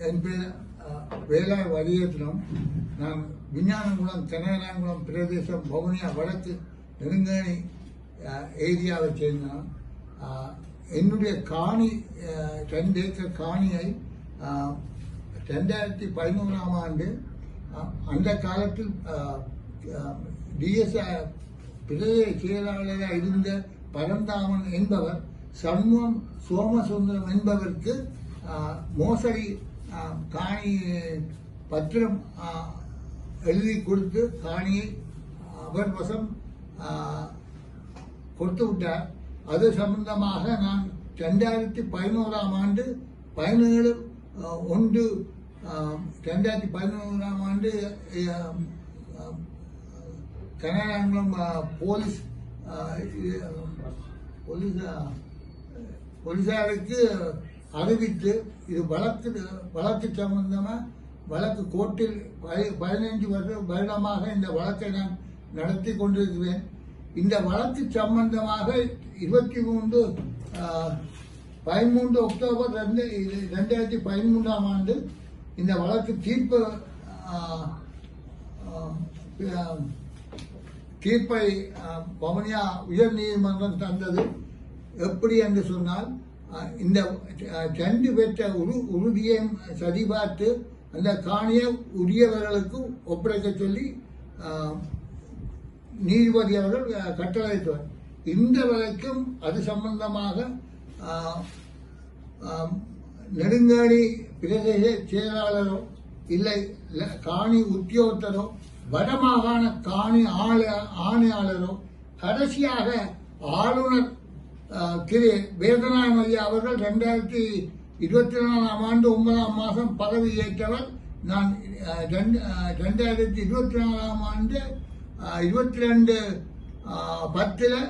என் பேர் அஹ், வேலா நான் விஞ்ஞானங்குளம் தென்னகுளம் பிரதேசம் வவுனியா வடக்கு நெடுங்கணி ஏரியாவை சேர்ந்தேன் என்னுடைய காணி ரெண்டு ஏக்கர் காணியை ரெண்டாயிரத்தி பதினோராம் ஆண்டு அந்த காலத்தில் டிஎஸ் பிரதேச செயலாளராக இருந்த பரந்தாமன் என்பவர் சண்முகம் சோமசுந்தரம் என்பவருக்கு மோசடி காணி பத்திரம் எழுதி கொடுத்து காணியை அவர் வசம் கொடுத்து விட்டார். அது சம்பந்தமாக நான் ரெண்டாயிரத்தி பதினோராம் ஆண்டு பதினேழு ஒன்று ரெண்டாயிரத்தி பதினோராம் ஆண்டு கனடாங்குளம் போலீஸ் இது, போலீஸ் ஆஹ், போலீசாருக்கு அறிவித்து இது வழக்கு வழக்கு சம்பந்தமாக வழக்கு கோர்ட்டில் பதினைஞ்சு வருட வருடமாக இந்த வழக்கை நான் நடத்தி கொண்டிருக்கிறேன். இந்த வழக்கு சம்பந்தமாக இருபத்தி மூன்று பதிமூன்று அக்டோபர் ரெண்டு ரெண்டாயிரத்தி பதிமூன்றாம் ஆண்டு இந்த வழக்கு தீர்ப்பு தீர்ப்பை பவனியா உயர் நீதிமன்றம் தந்தது. எப்படி என்று சொன்னால் இந்த ஜண்டு பெற்ற உரு உறுதியை சரிபார்த்து அந்த காணியை உரியவர்களுக்கு ஒப்படைக்க சொல்லி நீதிபதி அவர்கள் கட்டளையிட்டார். இந்த வரைக்கும் அது சம்பந்தமாக நெடுங்காடி நெடுங்காணி பிரதேச செயலாளரோ இல்லை காணி உத்தியோகத்தரோ வடமாகாண காணி ஆள ஆணையாளரோ கடைசியாக ஆளுநர் திரு வேதநாயகம் ஐயா அவர்கள் ரெண்டாயிரத்தி இருபத்தி நாலாம் ஆண்டு ஒன்பதாம் மாதம் பதவி ஏற்றவர். நான் ரெண்டு- ரெண்டாயிரத்தி இருபத்தி நாலாம் ஆண்டு இருபத்தி ரெண்டு பத்தில்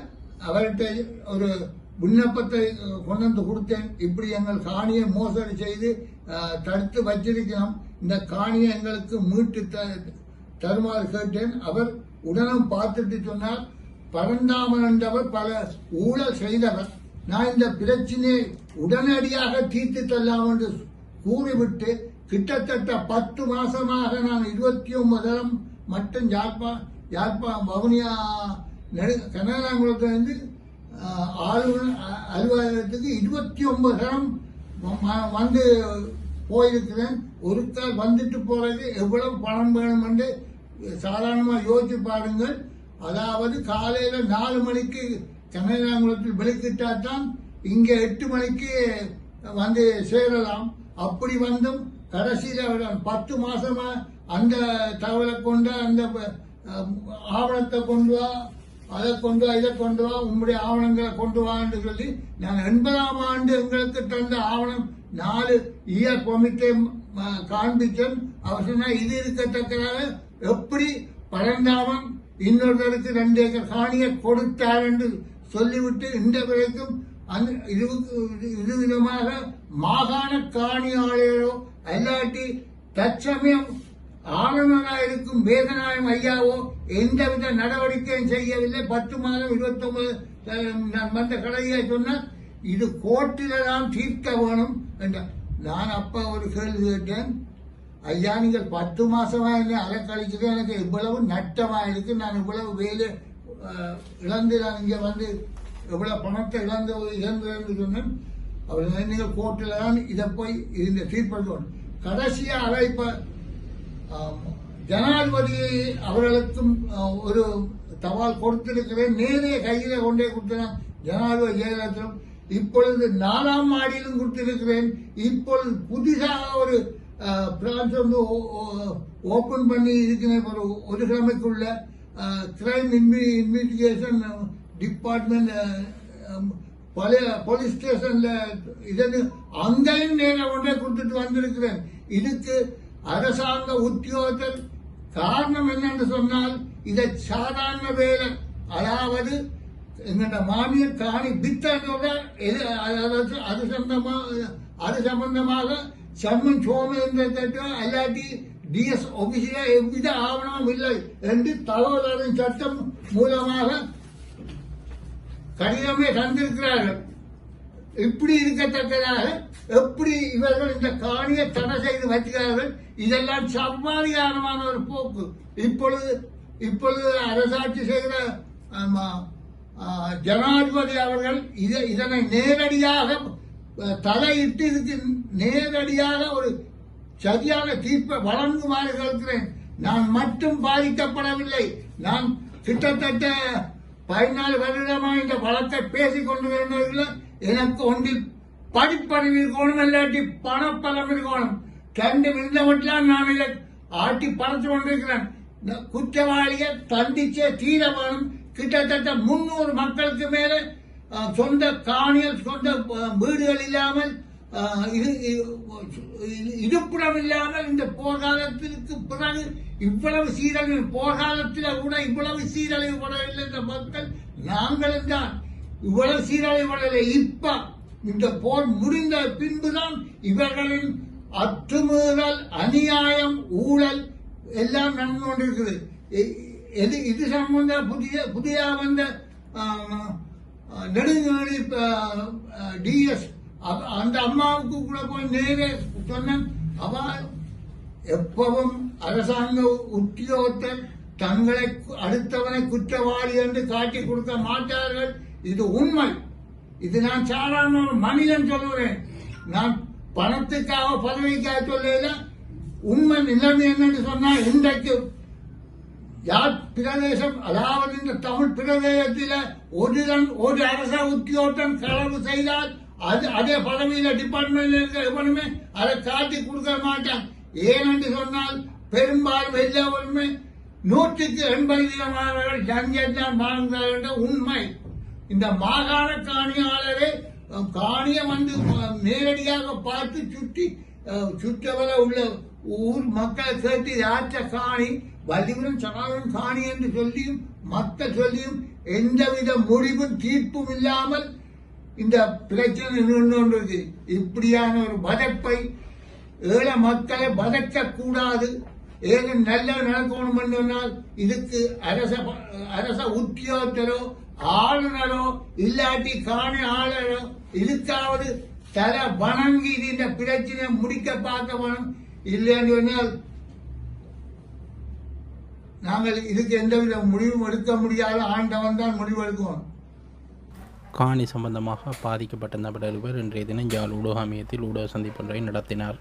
அவர்கிட்ட ஒரு விண்ணப்பத்தை கொண்டு வந்து கொடுத்தேன். இப்படி எங்கள் காணியை மோசடி செய்து தடுத்து வச்சிருக்கிறோம். இந்த காணியை எங்களுக்கு மீட்டு த- தருமாறு கேட்டேன். அவர் உடனும் பார்த்துட்டு சொன்னார். பரந்தாமன் என்றவர் பல ஊழல் செய்தவர். நான் இந்த பிரச்சனையை உடனடியாக தீர்த்து தரலாம் என்று கூறிவிட்டு கிட்டத்தட்ட பத்து மாசமாக நான் இருபத்தி ஒன்பதாயிரம் மட்டும் யாழ்ப்பா யாழ்ப்பா வவுனியா நெடு கனகாங்குளத்திலிருந்து ஆளுநர் அ- அலுவலகத்துக்கு இருபத்தி ஒன்பது தரம் வந்து போயிருக்கிறேன். ஒருத்தர் வந்துட்டு போறது எவ்வளவு பணம் வேணும் என்று சாதாரணமாக யோசிச்சு பாருங்கள். அதாவது காலையில நாலு மணிக்கு கனகாங்குளத்தில் வெளிக்கிட்டா தான் இங்க எட்டு மணிக்கு வந்து சேரலாம். அப்படி வந்தும் கடைசியில பத்து மாசமா அந்த தகவலை கொண்டு அந்த ஆவணத்தை கொண்டு வா அதை கொண்டு வா இதை கொண்டு வா உங்களுடைய ஆவணங்களை கொண்டு வான்னு என்று சொல்லி நான் எண்பதாம் ஆண்டு எங்களுக்கு தந்த ஆவணம் நாலு இயர் கொமிட்டே காண்பித்தேன். அவர் சொன்னா இது இருக்கத்தக்கதாக எப்படி பரந்தாமன் இன்னொருத்தருக்கு ரெண்டு ஏக்கர் காணியை கொடுத்தார் என்று சொல்லிவிட்டு இந்த வரைக்கும் அந்த இது இது விதமாக மாகாண காணியாளரோ அல்லாட்டி தற்சமயம் ஆளுநராக இருக்கும் வேதநாயம் ஐயாவோ எந்தவித நடவடிக்கையும் செய்யவில்லை. பத்து மாதம் இருபத்தி ஒன்பது நான் வந்த கடையை சொன்னால் இது கோர்ட்டில தான் தீர்க்க வேணும் என்றார். நான் அப்பா ஒரு கேள்வி கேட்டேன். ஐயா நீங்கள் பத்து மாசமா என்ன அலக்கழிச்சது எனக்கு இவ்வளவு நட்டமா இருக்கு. நான் இவ்வளவு வேலை இழந்து நான் இங்க வந்து இவ்வளவு பணத்தை இழந்து இழந்து சொன்னேன். அவர் நீங்கள் கோர்ட்டில் தான் இதை போய் இந்த தீர்ப்பளிக்கணும் கடைசியாக அதை இப்ப ஜனாதிபதி அவர்களுக்கும் ஒரு தவால் கொடுத்திருக்கிறேன். நேரே கையில கொண்டே கொடுத்தேன். ஜனாதிபதி ஜெயலலிதா இப்பொழுது நாலாம் மாடியிலும் கொடுத்திருக்கிறேன். இப்பொழுது புதிதாக ஒரு பிரான்ச் வந்து ஓபன் பண்ணி இருக்கிறேன் ஒரு ஒரு கிழமைக்குள்ள கிரைம் இன்வெஸ்டிகேஷன் டிபார்ட்மெண்ட் பழைய போலீஸ் ஸ்டேஷன்ல இதற்கு அங்கேயும் நேரம் கொண்டே கொடுத்துட்டு வந்திருக்கிறேன். இதுக்கு அரசாங்க உத்தியோகத்தில் காரணம் என்னன்னு சொன்னால் இதை சாதாரண வேலை அதாவது எங்கட மாமிய காணி வித்ததோட எது அதாவது அது சம்பந்தமாக அது சம்பந்தமாக சம்மன் சோமேந்திரத்தோ அல்லாட்டி டிஎஸ் ஆபீஸில் எவ்வித ஆவணமும் இல்லை என்று தகவல் சட்டம் மூலமாக கடிதமே தந்திருக்கிறார்கள். இப்படி இருக்கத்தக்கதாக எப்படி இவர்கள் இந்த காணியை தடை செய்து வைக்கிறார்கள்? இதெல்லாம் சர்வாதிகாரமான ஒரு போக்கு. இப்பொழுது இப்பொழுது அரசாட்சி செய்கிற ஜனாதிபதி அவர்கள் இதை இதனை நேரடியாக தலையிட்டு இருக்கின்ற நேரடியாக ஒரு சரியான தீர்ப்பை வழங்குமாறு கேட்கிறேன். நான் மட்டும் பாதிக்கப்படவில்லை. நான் கிட்டத்தட்ட பதினாலு வருடமா இந்த வழக்கை பேசிக் கொண்டு வருவதில் எனக்கு ஒன்றில் படிப்பறிவு இருக்கணும் இல்லாட்டி பணப்பலம் இருக்கணும். கண்டு இருந்தவற்றால் நான் இதை ஆட்டி பறந்து கொண்டிருக்கிறேன். இந்த குற்றவாளியை தண்டிச்சே தீர வேணும். கிட்டத்தட்ட முன்னூறு மக்களுக்கு மேலே சொந்த காணியல் சொந்த வீடுகள் இல்லாமல் இது இது- இருப்பிடம் இல்லாமல் இந்த போர்க்காலத்திற்கு பிறகு இவ்வளவு சீரழிவு போர்க்காலத்தில் கூட இவ்வளவு சீரழிவுபடவில்லை இந்த மக்கள் நாங்களும் தான் இவ்வளவு சீரழிவுபடவில்லை இப்ப இந்த போர் முடிந்த பின்புதான் இவர்களின் அத்துமீறல் அநியாயம் ஊழல் எல்லாம் நடந்து கொண்டிருக்குது எது இது இது சம்பந்த புதிய புதிய வந்த ஆஹ், டிஎஸ் அந்த அம்மாவுக்கு கூட போய் நேரே சொன்னேன் அவ எப்பவும் அரசாங்க உத்தியோகத்தர் தங்களை அடுத்தவனை குற்றவாளி என்று காட்டி கொடுக்க மாட்டார்கள். இது உண்மை. இது நான் சாதாரண ஒரு மனிதன் சொல்லுவேன் நான் பணத்துக்காக பதவிக்காக சொல்லல உண்மை நிலைமை என்னன்னு சொன்னா இன்றைக்கு யார் பிரதேசம் அதாவது இந்த தமிழ் பிரதேசத்தில் ஒரு ஒரு அரச உத்தியோகம் களவு செய்தால் அது அதே பதவியில டிபார்ட்மெண்ட்ல இருக்கிற எவனுமே அதை காட்டி கொடுக்க மாட்டான். ஏனென்று சொன்னால் பெரும்பாலும் எல்லாருமே நூற்றுக்கு எண்பது வீதமானவர்கள் லஞ்சம் தான் வாங்குகிறார்கள் என்ற உண்மை. இந்த மாகாண காணியாளரே அஹ், காணியை வந்து நேரடியாக பார்த்து சுற்றி சுற்றவர உள்ள ஊர் மக்களை கேட்டு யாற்ற காணி வலிவரும் சகாதம் காணி என்று சொல்லியும் மக்கள் சொல்லியும் எந்தவித முடிவும் தீர்ப்பும் இல்லாமல் இந்த பிரச்சனை நின்று கொண்டிருக்கு இப்படியான ஒரு பதப்பை ஏழை மக்களை வதக்க கூடாது நல்ல நடக்கணும் சொன்னால் இதுக்கு அரச அரச உத்தியோகத்தரோ ஆளுநரோ இல்லாட்டி காணி ஆளுநரோ இதுக்காவது தலை வணங்கி இது இந்த பிரச்சனையை முடிக்க பார்க்க வேணும் இல்லைன்னு சொன்னால் நாங்கள் இதுக்கு எந்தவித முடிவும் எடுக்க முடியாத ஆண்டவன் தான் முடிவு எடுக்குவோம் காணி சம்பந்தமாக பாதிக்கப்பட்ட நபர்கள் இன்றைய தினம் யாழ் ஊடக அமையத்தில் ஊடக சந்திப்பொன்றை நடத்தினார்.